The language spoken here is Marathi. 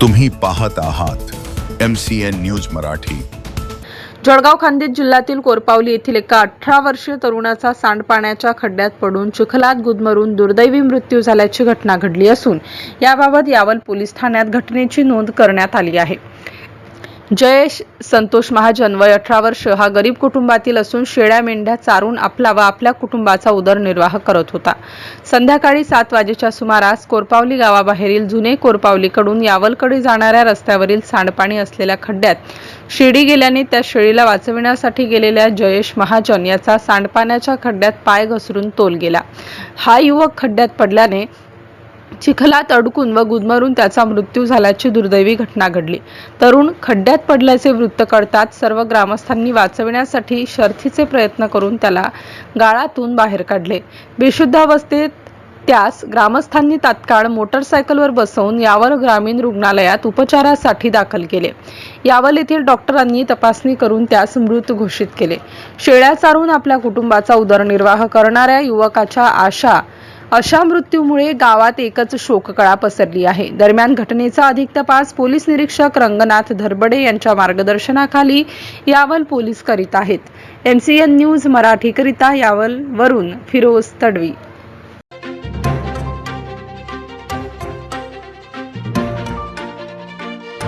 तुम्ही पाहत आहात M C N news Marathi. Jalgaon Khandesh जिल्ह्यातील कोरपावली येथील एका अठरा वर्षीय तरुणाचा सांडपाण्याच्या खड्ड्यात पडून चिखलात गुदमरून दुर्दैवी मृत्यू झाल्याची घटना घडली असून याबाबत यावल पोलीस ठाण्यात घटनेची नोंद करण्यात आली आहे. जयेश संतोष महाजन वय अठरा वर्ष हा गरीब कुटुंबातील असून शेळ्या मेंढ्या चारून आपला व आपल्या कुटुंबाचा उदरनिर्वाह करत होता. संध्याकाळी सात वाजेच्या सुमारास कोरपावली गावाबाहेरील जुने कोरपावलीकडून यावलकडे जाणाऱ्या रस्त्यावरील सांडपाणी असलेल्या खड्ड्यात शिडी गेल्याने त्या शेळीला वाचविण्यासाठी गेलेल्या जयेश महाजन याचा सांडपाण्याच्या खड्ड्यात पाय घसरून तोल गेला. हा युवक खड्ड्यात पडल्याने चिखलात अडकून व गुदमरून त्याचा मृत्यू झाल्याची दुर्दैवी घटना घडली. तरुण खड्ड्यात पडल्याचे वृत्त कळताच सर्व ग्रामस्थांनी वाचविण्यासाठी शर्थीचे प्रयत्न करून त्याला गाळातून बाहेर काढले. बेशुद्धावस्थेत त्यास ग्रामस्थांनी तात्काळ मोटरसायकलवर बसवून यावर ग्रामीण रुग्णालयात उपचारासाठी दाखल केले. यावर येथील डॉक्टरांनी तपासणी करून त्यास मृत घोषित केले. शेळ्या चारून आपल्या कुटुंबाचा उदरनिर्वाह करणाऱ्या युवकाच्या आशा अशा मृत्यूमुळे गावात एकच शोककळा पसरली आहे. दरम्यान घटनेचा अधिक तपास पोलीस निरीक्षक रंगनाथ धरबडे यांच्या मार्गदर्शनाखाली यावल पोलीस करीत आहेत. एमसीएन न्यूज मराठीकरिता यावल वरून फिरोज तडवी.